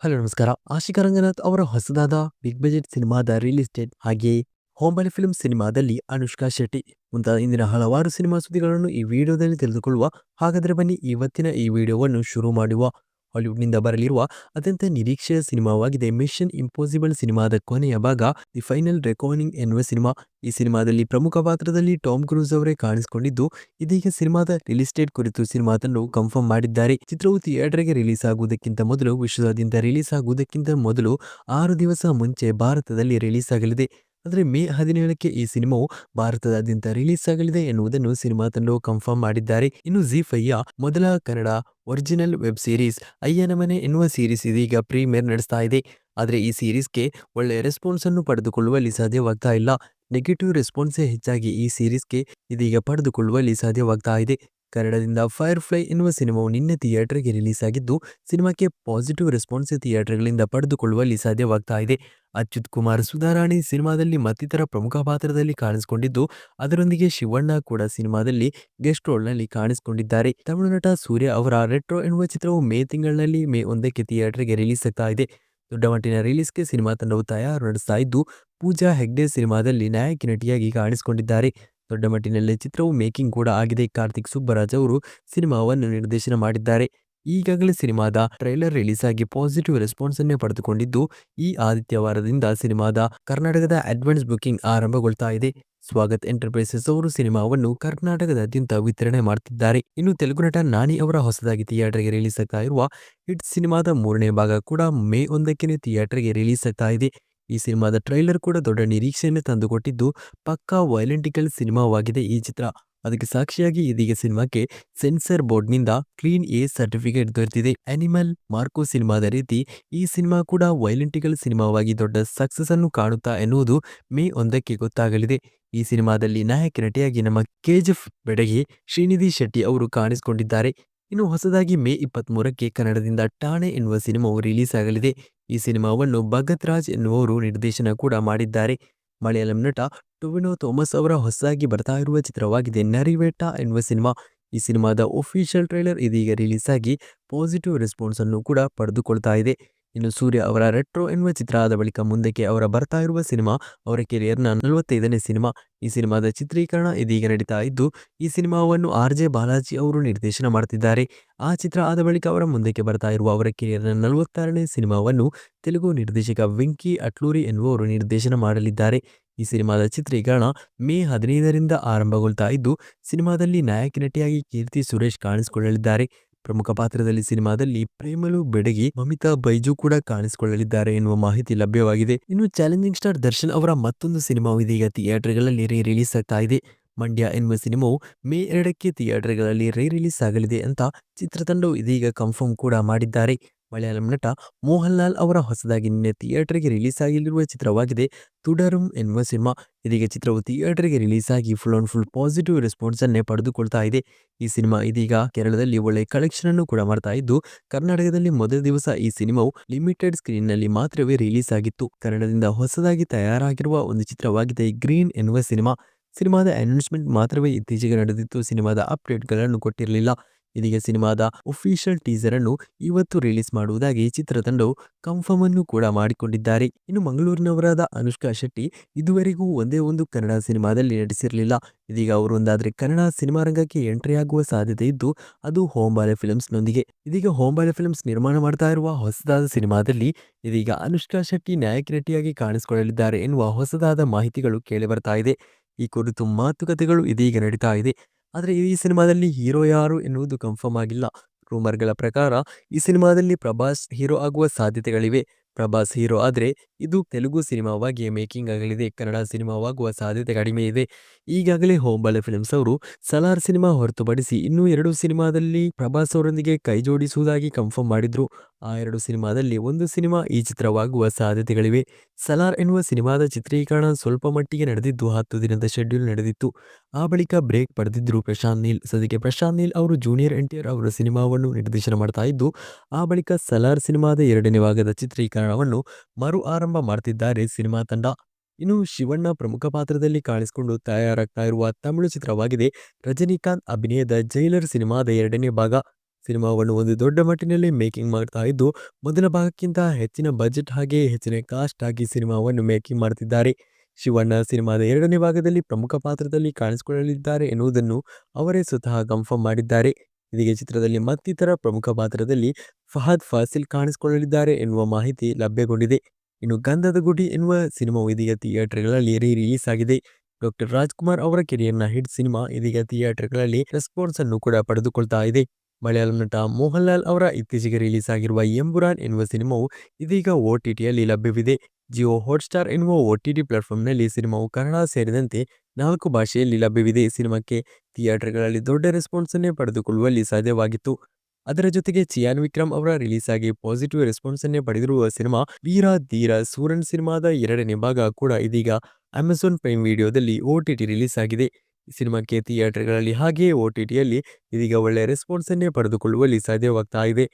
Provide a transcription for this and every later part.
Hello, ನಮಸ್ಕಾರ. ಆಶಿಕಾ ರಂಗನಾಥ್ ಅವರ ಹೊಸದಾದ ಬಿಗ್ ಬಜೆಟ್ ಸಿನಿಮಾದ ರಿಲೀಸ್ ಡೇಟ್ ಹಾಗೆಯೇ ಹೋಂಬಳಿ ಫಿಲ್ಮ್ ಸಿನಿಮಾದಲ್ಲಿ ಅನುಷ್ಕಾ ಶೆಟ್ಟಿ ಮುಂತಾದ ಇಂದಿನ ಹಲವಾರು ಸಿನಿಮಾ ಸುದ್ದಿಗಳನ್ನು ಈ ವಿಡಿಯೋದಲ್ಲಿ ತಿಳಿದುಕೊಳ್ಳುವ ಹಾಗಾದರೆ ಬನ್ನಿ, ಇವತ್ತಿನ ಈ ವಿಡಿಯೋವನ್ನು ಶುರು ಮಾಡುವ ಹಾಲಿವುಡ್ನಿಂದ ಬರಲಿರುವ ಅತ್ಯಂತ ನಿರೀಕ್ಷೆಯ ಸಿನಿಮಾವಾಗಿದೆ. ಮಿಷನ್ ಇಂಪಾಸಿಬಲ್ ಸಿನಿಮಾದ ಕೊನೆಯ ಭಾಗ ದಿ ಫೈನಲ್ ರೆಕಾರ್ಡಿಂಗ್ ಎನ್ನುವ ಸಿನಿಮಾ. ಈ ಸಿನಿಮಾದಲ್ಲಿ ಪ್ರಮುಖ ಪಾತ್ರದಲ್ಲಿ ಟಾಮ್ ಕ್ರೂಸ್ ಅವರೇ ಕಾಣಿಸಿಕೊಂಡಿದ್ದು, ಇದೀಗ ಸಿನಿಮಾದ ರಿಲೀಸ್ ಡೇಟ್ ಕುರಿತು ಸಿನಿಮಾದನ್ನು ಕನ್ಫರ್ಮ್ ಮಾಡಿದ್ದಾರೆ. ಚಿತ್ರವು ಥಿಯೇಟರ್ಗೆ ರಿಲೀಸ್ ಆಗುವುದಕ್ಕಿಂತ ಮೊದಲು ವಿಶ್ವದಾದ್ಯಂತ ರಿಲೀಸ್ ಆಗುವುದಕ್ಕಿಂತ ಮೊದಲು ಆರು ದಿವಸ ಮುಂಚೆ ಭಾರತದಲ್ಲಿ ರಿಲೀಸ್ ಆಗಲಿದೆ. ಆದರೆ ಮೇ ಹದಿನೇಳಕ್ಕೆ ಈ ಸಿನಿಮಾವು ಭಾರತದಾದ್ಯಂತ ರಿಲೀಸ್ ಆಗಲಿದೆ ಎನ್ನುವುದನ್ನು ಸಿನಿಮಾ ತಂಡವು ಕನ್ಫರ್ಮ್ ಮಾಡಿದ್ದಾರೆ. ಇನ್ನು ಜಿ ಫೈಯ ಮೊದಲ ಕನ್ನಡ ಒರಿಜಿನಲ್ ವೆಬ್ ಸೀರೀಸ್ ಅಯ್ಯನ ಮನೆ ಎನ್ನುವ ಸೀರೀಸ್ ಇದೀಗ ಪ್ರೀಮಿಯರ್ ನಡೆಸ್ತಾ ಇದೆ. ಆದರೆ ಈ ಸೀರೀಸ್ಗೆ ಒಳ್ಳೆಯ ರೆಸ್ಪಾನ್ಸ್ ಅನ್ನು ಪಡೆದುಕೊಳ್ಳುವಲ್ಲಿ ಸಾಧ್ಯವಾಗ್ತಾ ಇಲ್ಲ. ನೆಗೆಟಿವ್ ರೆಸ್ಪಾನ್ಸೇ ಹೆಚ್ಚಾಗಿ ಈ ಸೀರೀಸ್ಗೆ ಇದೀಗ ಪಡೆದುಕೊಳ್ಳುವಲ್ಲಿ ಸಾಧ್ಯವಾಗ್ತಾ ಇದೆ. ಕನ್ನಡದಿಂದ ಫೈರ್ ಫ್ಲೈ ಎನ್ನುವ ಸಿನಿಮಾವು ನಿನ್ನೆ ಥಿಯೇಟರ್ಗೆ ರಿಲೀಸ್ ಆಗಿದ್ದು ಸಿನಿಮಾಕ್ಕೆ ಪಾಸಿಟಿವ್ ರೆಸ್ಪಾನ್ಸ್ ಥಿಯೇಟರ್ಗಳಿಂದ ಪಡೆದುಕೊಳ್ಳುವಲ್ಲಿ ಸಾಧ್ಯವಾಗ್ತಾ ಇದೆ. ಅಚ್ಯುತ್ ಕುಮಾರ್ ಸುಧಾರಾಣಿ ಸಿನಿಮಾದಲ್ಲಿ ಮತ್ತಿತರ ಪ್ರಮುಖ ಪಾತ್ರದಲ್ಲಿ ಕಾಣಿಸಿಕೊಂಡಿದ್ದು, ಅದರೊಂದಿಗೆ ಶಿವಣ್ಣ ಕೂಡ ಸಿನಿಮಾದಲ್ಲಿ ಗೆಸ್ಟ್ ರೋಲ್ನಲ್ಲಿ ಕಾಣಿಸಿಕೊಂಡಿದ್ದಾರೆ. ತಮಿಳು ನಟ ಸೂರ್ಯ ಅವರ ರೆಟ್ರೋ ಎನ್ನುವ ಚಿತ್ರವು ಮೇ ತಿಂಗಳಲ್ಲಿ ಮೇ ಒಂದಕ್ಕೆ ಥಿಯೇಟರ್ಗೆ ರಿಲೀಸ್ ಆಗ್ತಾ ಇದೆ. ದೊಡ್ಡ ಮಟ್ಟಿನ ರಿಲೀಸ್ಗೆ ಸಿನಿಮಾ ತಂಡವು ತಯಾರು ನಡೆಸ್ತಾ ಇದ್ದು, ಪೂಜಾ ಹೆಗ್ಡೆ ಸಿನಿಮಾದಲ್ಲಿ ನಾಯಕಿ ನಟಿಯಾಗಿ ಕಾಣಿಸಿಕೊಂಡಿದ್ದಾರೆ. ದೊಡ್ಡ ಮಟ್ಟಿನಲ್ಲಿ ಚಿತ್ರವು ಮೇಕಿಂಗ್ ಕೂಡ ಆಗಿದೆ. ಕಾರ್ತಿಕ್ ಸುಬ್ಬರಾಜ್ ಅವರು ಸಿನಿಮಾವನ್ನು ನಿರ್ದೇಶನ ಮಾಡಿದ್ದಾರೆ. ಈಗಾಗಲೇ ಸಿನಿಮಾದ ಟ್ರೈಲರ್ ರಿಲೀಸ್ ಆಗಿ ಪಾಸಿಟಿವ್ ರೆಸ್ಪಾನ್ಸ್ ಅನ್ನೇ ಪಡೆದುಕೊಂಡಿದ್ದು, ಈ ಆದಿತ್ಯವಾರದಿಂದ ಸಿನಿಮಾದ ಕರ್ನಾಟಕದ ಅಡ್ವಾನ್ಸ್ ಬುಕಿಂಗ್ ಆರಂಭಗೊಳ್ತಾ ಇದೆ. ಸ್ವಾಗತ್ ಎಂಟರ್ಪ್ರೈಸಸ್ ಅವರು ಸಿನಿಮಾವನ್ನು ಕರ್ನಾಟಕದಾದ್ಯಂತ ವಿತರಣೆ ಮಾಡುತ್ತಿದ್ದಾರೆ ಇನ್ನು ತೆಲುಗು ನಟ ನಾನಿ ಅವರ ಹೊಸದಾಗಿ ಥಿಯೇಟರ್ಗೆ ರಿಲೀಸ್ ಆಗ್ತಾ ಇರುವ ಹಿಟ್ ಸಿನಿಮಾದ ಮೂರನೇ ಭಾಗ ಕೂಡ ಮೇ ಒಂದಕ್ಕೆ ಥಿಯೇಟರ್ಗೆ ರಿಲೀಸ್ ಆಗ್ತಾ ಇದೆ. ಈ ಸಿನಿಮಾದ ಟ್ರೈಲರ್ ಕೂಡ ದೊಡ್ಡ ನಿರೀಕ್ಷೆಯನ್ನು ತಂದುಕೊಟ್ಟಿದ್ದು ಪಕ್ಕಾ ವೈಲೆಂಟಿಕಲ್ ಸಿನಿಮಾವಾಗಿದೆ ಈ ಚಿತ್ರ. ಅದಕ್ಕೆ ಸಾಕ್ಷಿಯಾಗಿ ಇದೀಗ ಸಿನಿಮಾಕ್ಕೆ ಸೆನ್ಸರ್ ಬೋರ್ಡ್ನಿಂದ ಕ್ಲೀನ್ ಎ ಸರ್ಟಿಫಿಕೇಟ್ ದೊರೆತಿದೆ. ಅನಿಮಲ್ ಮಾರ್ಕೋ ಸಿನಿಮಾದ ರೀತಿ ಈ ಸಿನಿಮಾ ಕೂಡ ವೈಲೆಂಟಿಕಲ್ ಸಿನಿಮಾವಾಗಿ ದೊಡ್ಡ ಸಕ್ಸಸ್ ಅನ್ನು ಕಾಣುತ್ತಾ ಎನ್ನುವುದು ಮೇ ಒಂದಕ್ಕೆ ಗೊತ್ತಾಗಲಿದೆ. ಈ ಸಿನಿಮಾದಲ್ಲಿ ನಾಯಕ ನಟಿಯಾಗಿ ನಮ್ಮ ಕೆಜಿಎಫ್ ಬೆಡಗಿ ಶ್ರೀನಿಧಿ ಶೆಟ್ಟಿ ಅವರು ಕಾಣಿಸಿಕೊಂಡಿದ್ದಾರೆ. ಇನ್ನು ಹೊಸದಾಗಿ ಮೇ ಇಪ್ಪತ್ತ್ ಮೂರಕ್ಕೆ ಕನ್ನಡದಿಂದ ಠಾಣೆ ಎನ್ನುವ ಸಿನಿಮಾವು ರಿಲೀಸ್ ಆಗಲಿದೆ. ಈ ಸಿನಿಮಾವನ್ನು ಭಗತ್ ರಾಜ್ ಎನ್ನುವರು ನಿರ್ದೇಶನ ಕೂಡ ಮಾಡಿದ್ದಾರೆ. ಮಲಯಾಳಂ ನಟ ಟೊವಿನೋ ಥೋಮಸ್ ಅವರ ಹೊಸದಾಗಿ ಬರ್ತಾ ಇರುವ ಚಿತ್ರವಾಗಿದೆ ನರಿವೇಟ ಎನ್ನುವ ಸಿನಿಮಾ. ಈ ಸಿನಿಮಾದ ಒಫಿಷಿಯಲ್ ಟ್ರೈಲರ್ ಇದೀಗ ರಿಲೀಸ್ ಆಗಿ ಪಾಸಿಟಿವ್ ರೆಸ್ಪಾನ್ಸ್ ಅನ್ನು ಕೂಡ ಪಡೆದುಕೊಳ್ತಾ ಇದೆ. ಇನ್ನು ಸೂರ್ಯ ಅವರ ರೆಟ್ರೋ ಎನ್ನುವ ಚಿತ್ರ ಆದ ಬಳಿಕ ಮುಂದಕ್ಕೆ ಅವರ ಬರ್ತಾ ಇರುವ ಸಿನಿಮಾ, ಅವರ ಕೆರಿಯರ್ನ ನಲವತ್ತೈದನೇ ಸಿನಿಮಾ. ಈ ಸಿನಿಮಾದ ಚಿತ್ರೀಕರಣ ಇದೀಗ ನಡೀತಾ ಇದ್ದು, ಈ ಸಿನಿಮಾವನ್ನು ಆರ್ ಜೆ ಬಾಲಾಜಿ ಅವರು ನಿರ್ದೇಶನ ಮಾಡುತ್ತಿದ್ದಾರೆ. ಆ ಚಿತ್ರ ಆದ ಬಳಿಕ ಅವರ ಮುಂದಕ್ಕೆ ಬರ್ತಾ ಇರುವ ಅವರ ಕೆರಿಯರ್ನ ನಲವತ್ತಾರನೇ ಸಿನಿಮಾವನ್ನು ತೆಲುಗು ನಿರ್ದೇಶಕ ವೆಂಕಿ ಅಟ್ಲೂರಿ ಎನ್ನುವರು ನಿರ್ದೇಶನ ಮಾಡಲಿದ್ದಾರೆ. ಈ ಸಿನಿಮಾದ ಚಿತ್ರೀಕರಣ ಮೇ ಹದಿನೈದರಿಂದ ಆರಂಭಗೊಳ್ತಾ ಇದ್ದು, ಸಿನಿಮಾದಲ್ಲಿ ನಾಯಕಿ ನಟಿಯಾಗಿ ಕೀರ್ತಿ ಸುರೇಶ್ ಕಾಣಿಸಿಕೊಳ್ಳಲಿದ್ದಾರೆ. ಪ್ರಮುಖ ಪಾತ್ರದಲ್ಲಿ ಸಿನಿಮಾದಲ್ಲಿ ಪ್ರೇಮಲು ಬೆಡಗಿ, ಮಮಿತಾ ಬೈಜು ಕೂಡ ಕಾಣಿಸಿಕೊಳ್ಳಲಿದ್ದಾರೆ ಎನ್ನುವ ಮಾಹಿತಿ ಲಭ್ಯವಾಗಿದೆ. ಇನ್ನು ಚಾಲೆಂಜಿಂಗ್ ಸ್ಟಾರ್ ದರ್ಶನ್ ಅವರ ಮತ್ತೊಂದು ಸಿನಿಮಾವು ಇದೀಗ ಥಿಯೇಟರ್ಗಳಲ್ಲಿ ರೀ ರಿಲೀಸ್ ಆಗ್ತಾ ಇದೆ. ಮಂಡ್ಯ ಎನ್ನುವ ಸಿನಿಮಾವು ಮೇ ಎರಡಕ್ಕೆ ಥಿಯೇಟರ್ಗಳಲ್ಲಿ ರೀ ರಿಲೀಸ್ ಆಗಲಿದೆ ಅಂತ ಚಿತ್ರತಂಡವು ಇದೀಗ ಕನ್ಫರ್ಮ್ ಕೂಡ ಮಾಡಿದ್ದಾರೆ. ಮಲಯಾಳಂ ನಟ ಮೋಹನ್ ಲಾಲ್ ಅವರ ಹೊಸದಾಗಿ ನಿನ್ನೆ ಥಿಯೇಟರ್ಗೆ ರಿಲೀಸ್ ಆಗಿರುವ ಚಿತ್ರವಾಗಿದೆ. ತುಡರುಂ ಎನ್ನುವ ಸಿನಿಮಾ ಇದೀಗ ಚಿತ್ರವು ಥಿಯೇಟರ್ಗೆ ರಿಲೀಸ್ ಆಗಿ full on full positive response ಅನ್ನೇ ಪಡೆದುಕೊಳ್ತಾ ಇದೆ. ಈ ಸಿನಿಮಾ ಇದೀಗ ಕೇರಳದಲ್ಲಿ ಒಳ್ಳೆ ಕಲೆಕ್ಷನ್ ಅನ್ನು ಕೂಡ ಮಾಡ್ತಾ ಇದ್ದು, ಕರ್ನಾಟಕದಲ್ಲಿ ಮೊದಲ ದಿವಸ ಈ ಸಿನಿಮಾವು ಲಿಮಿಟೆಡ್ ಸ್ಕ್ರೀನ್ನಲ್ಲಿ ಮಾತ್ರವೇ ರಿಲೀಸ್ ಆಗಿತ್ತು ಕನ್ನಡದಿಂದ ಹೊಸದಾಗಿ ತಯಾರಾಗಿರುವ ಒಂದು ಚಿತ್ರವಾಗಿದೆ ಗ್ರೀನ್ ಎನ್ನುವ ಸಿನಿಮಾ. ಸಿನಿಮಾದ ಅನೌನ್ಸ್ಮೆಂಟ್ ಮಾತ್ರವೇ ಇತ್ತೀಚೆಗೆ ನಡೆದಿತ್ತು. ಸಿನಿಮಾದ ಅಪ್ಡೇಟ್ಗಳನ್ನು ಕೊಟ್ಟಿರಲಿಲ್ಲ. ಇದೀಗ ಸಿನಿಮಾದ ಒಫಿಷಿಯಲ್ ಟೀಸರ್ ಅನ್ನು ಇವತ್ತು ರಿಲೀಸ್ ಮಾಡುವುದಾಗಿ ಚಿತ್ರತಂಡವು ಕನ್ಫರ್ಮ್ ಅನ್ನು ಕೂಡ ಮಾಡಿಕೊಂಡಿದ್ದಾರೆ. ಇನ್ನು ಮಂಗಳೂರಿನವರಾದ ಅನುಷ್ಕಾ ಶೆಟ್ಟಿ ಇದುವರೆಗೂ ಒಂದೇ ಒಂದು ಕನ್ನಡ ಸಿನಿಮಾದಲ್ಲಿ ನಟಿಸಿರಲಿಲ್ಲ. ಇದೀಗ ಅವರು ಒಂದಾದ್ರೆ ಕನ್ನಡ ಸಿನಿಮಾ ರಂಗಕ್ಕೆ ಎಂಟ್ರಿ ಆಗುವ ಸಾಧ್ಯತೆ ಇದ್ದು, ಅದು ಹೋಂಬಾಲೆ ಫಿಲ್ಮ್ಸ್ನೊಂದಿಗೆ ಇದೀಗ ಹೋಂಬಾಲೆ ಫಿಲ್ಮ್ಸ್ ನಿರ್ಮಾಣ ಮಾಡ್ತಾ ಇರುವ ಹೊಸದಾದ ಸಿನಿಮಾದಲ್ಲಿ ಇದೀಗ ಅನುಷ್ಕಾ ಶೆಟ್ಟಿ ನಾಯಕ ನಟಿಯಾಗಿ ಕಾಣಿಸಿಕೊಳ್ಳಲಿದ್ದಾರೆ ಎನ್ನುವ ಹೊಸದಾದ ಮಾಹಿತಿಗಳು ಕೇಳಿಬರ್ತಾ ಇದೆ. ಈ ಕುರಿತು ಮಾತುಕತೆಗಳು ಇದೀಗ ನಡೀತಾ ಇದೆ. ಆದರೆ ಈ ಸಿನಿಮಾದಲ್ಲಿ ಹೀರೋ ಯಾರು ಎನ್ನುವುದು ಕನ್ಫರ್ಮ್ ಆಗಿಲ್ಲ. ರೂಮರ್ಗಳ ಪ್ರಕಾರ ಈ ಸಿನಿಮಾದಲ್ಲಿ ಪ್ರಭಾಸ್ ಹೀರೋ ಆಗುವ ಸಾಧ್ಯತೆಗಳಿವೆ. ಪ್ರಭಾಸ್ ಹೀರೋ ಆದರೆ ಇದು ತೆಲುಗು ಸಿನಿಮಾವಾಗಿ ಮೇಕಿಂಗ್ ಆಗಲಿದೆ. ಕನ್ನಡ ಸಿನಿಮಾವಾಗುವ ಸಾಧ್ಯತೆ ಕಡಿಮೆ ಇದೆ. ಈಗಾಗಲೇ ಹೋಂಬಾಲೆ ಫಿಲ್ಮ್ಸ್ ಅವರು ಸಲಾರ್ ಸಿನಿಮಾ ಹೊರತುಪಡಿಸಿ ಇನ್ನೂ ಎರಡು ಸಿನಿಮಾದಲ್ಲಿ ಪ್ರಭಾಸ್ ಅವರೊಂದಿಗೆ ಕೈಜೋಡಿಸುವುದಾಗಿ ಕನ್ಫರ್ಮ್ ಮಾಡಿದ್ರು. ಆ ಎರಡು ಸಿನಿಮಾದಲ್ಲಿ ಒಂದು ಸಿನಿಮಾ ಈ ಚಿತ್ರವಾಗುವ ಸಾಧ್ಯತೆಗಳಿವೆ. ಸಲಾರ್ ಎನ್ನುವ ಸಿನಿಮಾದ ಚಿತ್ರೀಕರಣ ಸ್ವಲ್ಪ ಮಟ್ಟಿಗೆ ನಡೆದಿದ್ದು ಹತ್ತು ದಿನದ ಶೆಡ್ಯೂಲ್ ನಡೆದಿತ್ತು. ಆ ಬಳಿಕ ಬ್ರೇಕ್ ಪಡೆದಿದ್ದರು ಪ್ರಶಾಂತ್ ನೀಲ್. ಸದ್ಯಕ್ಕೆ ಪ್ರಶಾಂತ್ ನೀಲ್ ಅವರು ಜೂನಿಯರ್ ಆರ್ ಅವರ ಸಿನಿಮಾವನ್ನು ನಿರ್ದೇಶನ ಮಾಡ್ತಾ ಇದ್ದು, ಆ ಬಳಿಕ ಸಲಾರ್ ಸಿನಿಮಾದ ಎರಡನೇ ಭಾಗದ ಚಿತ್ರೀಕರಣವನ್ನು ಮರು ಆರಂಭ ಮಾಡ್ತಿದ್ದಾರೆ ಸಿನಿಮಾ ತಂಡ. ಇನ್ನು ಶಿವಣ್ಣ ಪ್ರಮುಖ ಪಾತ್ರದಲ್ಲಿ ಕಾಣಿಸಿಕೊಂಡು ತಯಾರಾಗ್ತಾ ಇರುವ ತಮಿಳು ಚಿತ್ರವಾಗಿದೆ. ರಜನಿಕಾಂತ್ ಅಭಿನಯದ ಜೈಲರ್ ಸಿನಿಮಾದ ಎರಡನೇ ಭಾಗ. ಸಿನಿಮಾವನ್ನು ಒಂದು ದೊಡ್ಡ ಮಟ್ಟಿನಲ್ಲಿ ಮೇಕಿಂಗ್ ಮಾಡ್ತಾ ಇದ್ದು, ಮೊದಲ ಭಾಗಕ್ಕಿಂತ ಹೆಚ್ಚಿನ ಬಜೆಟ್ ಹಾಗೆ ಹೆಚ್ಚಿನ ಕಾಸ್ಟ್ ಆಗಿ ಸಿನಿಮಾವನ್ನು ಮೇಕಿಂಗ್ ಮಾಡ್ತಿದ್ದಾರೆ. ಶಿವಣ್ಣ ಸಿನಿಮಾದ ಎರಡನೇ ಭಾಗದಲ್ಲಿ ಪ್ರಮುಖ ಪಾತ್ರದಲ್ಲಿ ಕಾಣಿಸಿಕೊಳ್ಳಲಿದ್ದಾರೆ ಎನ್ನುವುದನ್ನು ಅವರೇ ಸ್ವತಃ ಕನ್ಫರ್ಮ್ ಮಾಡಿದ್ದಾರೆ. ಇದೀಗ ಚಿತ್ರದಲ್ಲಿ ಮತ್ತಿತರ ಪ್ರಮುಖ ಪಾತ್ರದಲ್ಲಿ ಫಹದ್ ಫಾಸಿಲ್ ಕಾಣಿಸಿಕೊಳ್ಳಲಿದ್ದಾರೆ ಎನ್ನುವ ಮಾಹಿತಿ ಲಭ್ಯಗೊಂಡಿದೆ. ಇನ್ನು ಗಂಧದ ಗುಡಿ ಎನ್ನುವ ಸಿನಿಮಾವು ಇದೀಗ ಥಿಯೇಟರ್ಗಳಲ್ಲಿ ರೀ ರಿಲೀಸ್ ಆಗಿದೆ. ಡಾಕ್ಟರ್ ರಾಜ್ಕುಮಾರ್ ಅವರ ಕೆರಿಯರ್ನ ಹಿಟ್ ಸಿನಿಮಾ ಇದೀಗ ಥಿಯೇಟರ್ಗಳಲ್ಲಿ ರೆಸ್ಪಾನ್ಸ್ ಅನ್ನು ಕೂಡ ಪಡೆದುಕೊಳ್ತಾ ಇದೆ. ಮಲಯಾಳಂ ನಟ ಮೋಹನ್ಲಾಲ್ ಅವರ ಇತ್ತೀಚೆಗೆ ರಿಲೀಸ್ ಆಗಿರುವ ಎಂಬುರಾನ್ ಎನ್ನುವ ಸಿನಿಮಾವು ಇದೀಗ ಓ ಟಿ ಟಿಯಲ್ಲಿ ಲಭ್ಯವಿದೆ. ಜಿಯೋ ಹಾಟ್ಸ್ಟಾರ್ ಎನ್ನುವ ಒ ಟಿ ಟಿ ಪ್ಲಾಟ್ಫಾರ್ಮ್ನಲ್ಲಿ ಸಿನಿಮಾವು ಕನ್ನಡ ಸೇರಿದಂತೆ ನಾಲ್ಕು ಭಾಷೆಯಲ್ಲಿ ಲಭ್ಯವಿದೆ. ಸಿನಿಮಾಕ್ಕೆ ಥಿಯೇಟರ್ಗಳಲ್ಲಿ ದೊಡ್ಡ ರೆಸ್ಪಾನ್ಸ್ ಅನ್ನೇ ಪಡೆದುಕೊಳ್ಳುವಲ್ಲಿ ಸಾಧ್ಯವಾಗಿತ್ತು. ಅದರ ಜೊತೆಗೆ ಚಿಯಾನ್ ವಿಕ್ರಮ್ ಅವರ ರಿಲೀಸ್ ಆಗಿ ಪಾಸಿಟಿವ್ ರೆಸ್ಪಾನ್ಸ್ ಅನ್ನೇ ಪಡೆದಿರುವ ಸಿನಿಮಾ ವೀರ ಧೀರ ಸೂರನ್ ಸಿನಿಮಾದ ಎರಡನೇ ಭಾಗ ಕೂಡ ಇದೀಗ ಅಮೆಜಾನ್ ಪ್ರೈಮ್ ವಿಡಿಯೋದಲ್ಲಿ ಓ ಟಿ ಟಿ ರಿಲೀಸ್ ಆಗಿದೆ ಸಿನಿಮಾಕ್ಕೆ ಥಿಯೇಟರ್ಗಳಲ್ಲಿ ಹಾಗೆಯೇ ಓ ಟಿ ಟಿಯಲ್ಲಿ ಇದೀಗ ಒಳ್ಳೆಯ ರೆಸ್ಪಾನ್ಸ್ ಅನ್ನೇ ಪಡೆದುಕೊಳ್ಳುವಲ್ಲಿ ಸಾಧ್ಯವಾಗ್ತಾ ಇದೆ.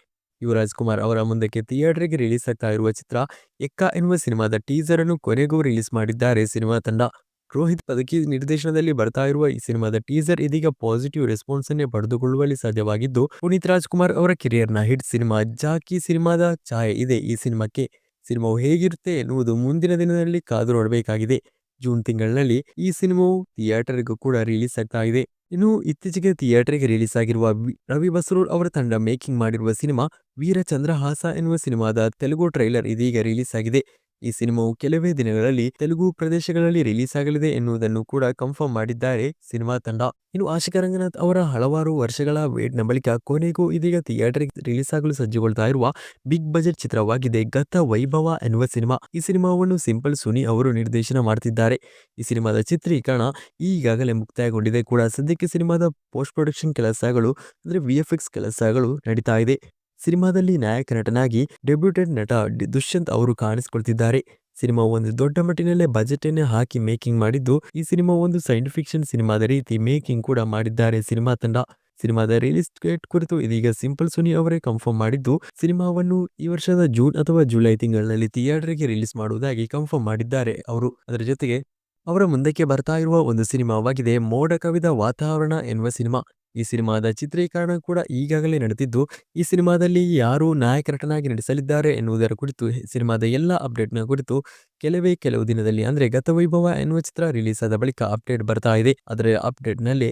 ಯುವರಾಜ್ ಕುಮಾರ್ ಅವರ ಮುಂದಕ್ಕೆ ಥಿಯೇಟರ್ಗೆ ರಿಲೀಸ್ ಆಗ್ತಾ ಇರುವ ಚಿತ್ರ ಎಕ್ಕ ಎನ್ನುವ ಸಿನಿಮಾದ ಟೀಸರ್ ಅನ್ನು ಕೊನೆಗೂ ರಿಲೀಸ್ ಮಾಡಿದ್ದಾರೆ ಸಿನಿಮಾ ತಂಡ. ರೋಹಿತ್ ಪದಕಿ ನಿರ್ದೇಶನದಲ್ಲಿ ಬರ್ತಾ ಇರುವ ಈ ಸಿನಿಮಾದ ಟೀಸರ್ ಇದೀಗ ಪಾಸಿಟಿವ್ ರೆಸ್ಪಾನ್ಸ್ ಅನ್ನೇ ಪಡೆದುಕೊಳ್ಳುವಲ್ಲಿ ಸಾಧ್ಯವಾಗಿದ್ದು, ಪುನೀತ್ ರಾಜ್ಕುಮಾರ್ ಅವರ ಕೆರಿಯರ್ನ ಹಿಟ್ ಸಿನಿಮಾ ಜಾಕಿ ಸಿನಿಮಾದ ಛಾಯೆ ಇದೆ ಈ ಸಿನಿಮಾಕ್ಕೆ. ಸಿನಿಮಾವು ಹೇಗಿರುತ್ತೆ ಎನ್ನುವುದು ಮುಂದಿನ ದಿನದಲ್ಲಿ ಕಾದು ನೋಡಬೇಕಾಗಿದೆ. ಜೂನ್ ತಿಂಗಳಿನಲ್ಲಿ ಈ ಸಿನಿಮಾವು ಥಿಯೇಟರ್ಗೂ ಕೂಡ ರಿಲೀಸ್ ಆಗ್ತಾ ಇದೆ. ಇನ್ನು ಇತ್ತೀಚೆಗೆ ಥಿಯೇಟರ್ಗೆ ರಿಲೀಸ್ ಆಗಿರುವ ರವಿ ಬಸರೂರ್ ಅವರ ತಂಡ ಮೇಕಿಂಗ್ ಮಾಡಿರುವ ಸಿನಿಮಾ ವೀರ ಚಂದ್ರಹಾಸ ಎನ್ನುವ ಸಿನಿಮಾದ ತೆಲುಗು ಟ್ರೈಲರ್ ಇದೀಗ ರಿಲೀಸ್ ಆಗಿದೆ. ಈ ಸಿನಿಮಾವು ಕೆಲವೇ ದಿನಗಳಲ್ಲಿ ತೆಲುಗು ಪ್ರದೇಶಗಳಲ್ಲಿ ರಿಲೀಸ್ ಆಗಲಿದೆ ಎನ್ನುವುದನ್ನು ಕೂಡ ಕನ್ಫರ್ಮ್ ಮಾಡಿದ್ದಾರೆ ಸಿನಿಮಾ ತಂಡ. ಇನ್ನು ಆಶಿಕ ರಂಗನಾಥ್ ಅವರ ಹಲವಾರು ವರ್ಷಗಳ ವೇಟ್ನ ಬಳಿಕ ಕೊನೆಗೂ ಇದೀಗ ಥಿಯೇಟರ್ಗೆ ರಿಲೀಸ್ ಆಗಲು ಸಜ್ಜುಗೊಳ್ತಾ ಇರುವ ಬಿಗ್ ಬಜೆಟ್ ಚಿತ್ರವಾಗಿದೆ ಗತ ವೈಭವ ಎನ್ನುವ ಸಿನಿಮಾ. ಈ ಸಿನಿಮಾವನ್ನು ಸಿಂಪಲ್ ಸುನಿ ಅವರು ನಿರ್ದೇಶನ ಮಾಡ್ತಿದ್ದಾರೆ. ಈ ಸಿನಿಮಾದ ಚಿತ್ರೀಕರಣ ಈಗಾಗಲೇ ಮುಕ್ತಾಯಗೊಂಡಿದೆ ಕೂಡ. ಸದ್ಯಕ್ಕೆ ಸಿನಿಮಾದ ಪೋಸ್ಟ್ ಪ್ರೊಡಕ್ಷನ್ ಕೆಲಸಗಳು ಅಂದರೆ ವಿ ಎಫ್ ಎಕ್ಸ್ ಕೆಲಸಗಳು ನಡೀತಾ ಇದೆ. ಸಿನಿಮಾದಲ್ಲಿ ನಾಯಕ ನಟನಾಗಿ ಡೆಬ್ಯೂಟೆಡ್ ನಟ ದುಷ್ಯಂತ್ ಅವರು ಕಾಣಿಸಿಕೊಳ್ತಿದ್ದಾರೆ. ಸಿನಿಮಾ ಒಂದು ದೊಡ್ಡ ಮಟ್ಟಿನಲ್ಲೇ ಬಜೆಟ್ ಅನ್ನೇ ಹಾಕಿ ಮೇಕಿಂಗ್ ಮಾಡಿದ್ದು, ಈ ಸಿನಿಮಾ ಒಂದು ಸೈಂಟಿಫಿಕ್ಷನ್ ಸಿನಿಮಾದ ರೀತಿ ಮೇಕಿಂಗ್ ಕೂಡ ಮಾಡಿದ್ದಾರೆ ಸಿನಿಮಾ ತಂಡ. ಸಿನಿಮಾದ ರಿಲೀಸ್ ಡೇಟ್ ಕುರಿತು ಇದೀಗ ಸಿಂಪಲ್ ಸುನಿ ಅವರೇ ಕನ್ಫರ್ಮ್ ಮಾಡಿದ್ದು, ಸಿನಿಮಾವನ್ನು ಈ ವರ್ಷದ ಜೂನ್ ಅಥವಾ ಜುಲೈ ತಿಂಗಳಿನಲ್ಲಿ ಥಿಯೇಟರ್ಗೆ ರಿಲೀಸ್ ಮಾಡುವುದಾಗಿ ಕನ್ಫರ್ಮ್ ಮಾಡಿದ್ದಾರೆ ಅವರು. ಅದರ ಜೊತೆಗೆ, ಅವರ ಮುಂದಕ್ಕೆ ಬರ್ತಾ ಇರುವ ಒಂದು ಸಿನಿಮಾವಾಗಿದೆ ಮೋಡ ಕವಿದ ವಾತಾವರಣ ಎನ್ನುವ ಸಿನಿಮಾ. ಈ ಸಿನಿಮಾದ ಚಿತ್ರೀಕರಣ ಕೂಡ ಈಗಾಗಲೇ ನಡೆದಿದ್ದು, ಈ ಸಿನಿಮಾದಲ್ಲಿ ಯಾರು ನಾಯಕ ನಟನಾಗಿ ನಟಿಸಲಿದ್ದಾರೆ ಎನ್ನುವುದರ ಕುರಿತು ಸಿನಿಮಾದ ಎಲ್ಲ ಅಪ್ಡೇಟ್ನ ಕುರಿತು ಕೆಲವೇ ಕೆಲವು ದಿನದಲ್ಲಿ, ಅಂದರೆ ಗತವೈಭವ ಎನ್ನುವ ಚಿತ್ರ ರಿಲೀಸ್ ಆದ ಬಳಿಕ ಅಪ್ಡೇಟ್ ಬರ್ತಾ ಇದೆ. ಅದರ ಅಪ್ಡೇಟ್ನಲ್ಲಿ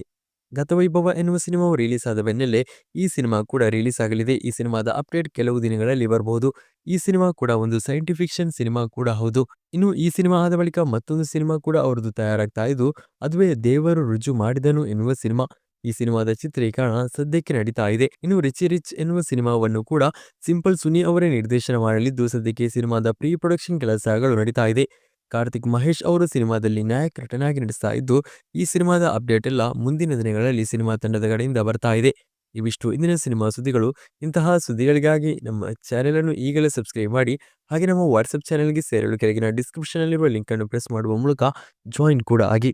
ಗತವೈಭವ ಎನ್ನುವ ಸಿನಿಮಾವು ರಿಲೀಸ್ ಆದ ಬೆನ್ನಲ್ಲೇ ಈ ಸಿನಿಮಾ ಕೂಡ ರಿಲೀಸ್ ಆಗಲಿದೆ ಈ ಸಿನಿಮಾದ ಅಪ್ಡೇಟ್ ಕೆಲವು ದಿನಗಳಲ್ಲಿ ಬರಬಹುದು ಈ ಸಿನಿಮಾ ಕೂಡ ಒಂದು ಸೈಂಟಿಫಿಕ್ಷನ್ ಸಿನಿಮಾ ಕೂಡ ಹೌದು. ಇನ್ನು ಈ ಸಿನಿಮಾ ಆದ ಬಳಿಕ ಮತ್ತೊಂದು ಸಿನಿಮಾ ಕೂಡ ಅವರದ್ದು ತಯಾರಾಗ್ತಾ ಇದ್ದು, ಅದುವೇ ದೇವರು ರುಜು ಮಾಡಿದನು ಎನ್ನುವ ಸಿನಿಮಾ. ಈ ಸಿನಿಮಾದ ಚಿತ್ರೀಕರಣ ಸದ್ಯಕ್ಕೆ ನಡೀತಾ ಇದೆ. ಇನ್ನು ರಿಚ್ ರಿಚ್ ಎನ್ನುವ ಸಿನಿಮಾವನ್ನು ಕೂಡ ಸಿಂಪಲ್ ಸುನಿ ಅವರೇ ನಿರ್ದೇಶನ ಮಾಡಲಿದ್ದು ಸದ್ಯಕ್ಕೆ ಸಿನಿಮಾದ ಪ್ರೀ ಪ್ರೊಡಕ್ಷನ್ ಕೆಲಸಗಳು ನಡೀತಾ ಇದೆ. ಕಾರ್ತಿಕ್ ಮಹೇಶ್ ಅವರು ಸಿನಿಮಾದಲ್ಲಿ ನಾಯಕ ನಟನಾಗಿ ನಡೆಸ್ತಾ ಇದ್ದು, ಈ ಸಿನಿಮಾದ ಅಪ್ಡೇಟ್ ಎಲ್ಲ ಮುಂದಿನ ದಿನಗಳಲ್ಲಿ ಸಿನಿಮಾ ತಂಡದ ಕಡೆಯಿಂದ ಬರ್ತಾ ಇದೆ. ಇವಿಷ್ಟು ಇಂದಿನ ಸಿನಿಮಾ ಸುದ್ದಿಗಳು. ಇಂತಹ ಸುದ್ದಿಗಳಿಗಾಗಿ ನಮ್ಮ ಚಾನೆಲ್ ಅನ್ನು ಈಗಲೇ ಸಬ್ಸ್ಕ್ರೈಬ್ ಮಾಡಿ, ಹಾಗೆ ನಮ್ಮ ವಾಟ್ಸಪ್ ಚಾನೆಲ್ಗೆ ಸೇರಲು ಕೆಳಗಿನ ಡಿಸ್ಕ್ರಿಪ್ಷನ್ ಅಲ್ಲಿರುವ ಲಿಂಕ್ ಅನ್ನು ಪ್ರೆಸ್ ಮಾಡುವ ಮೂಲಕ ಜಾಯಿನ್ ಕೂಡ ಆಗಿ.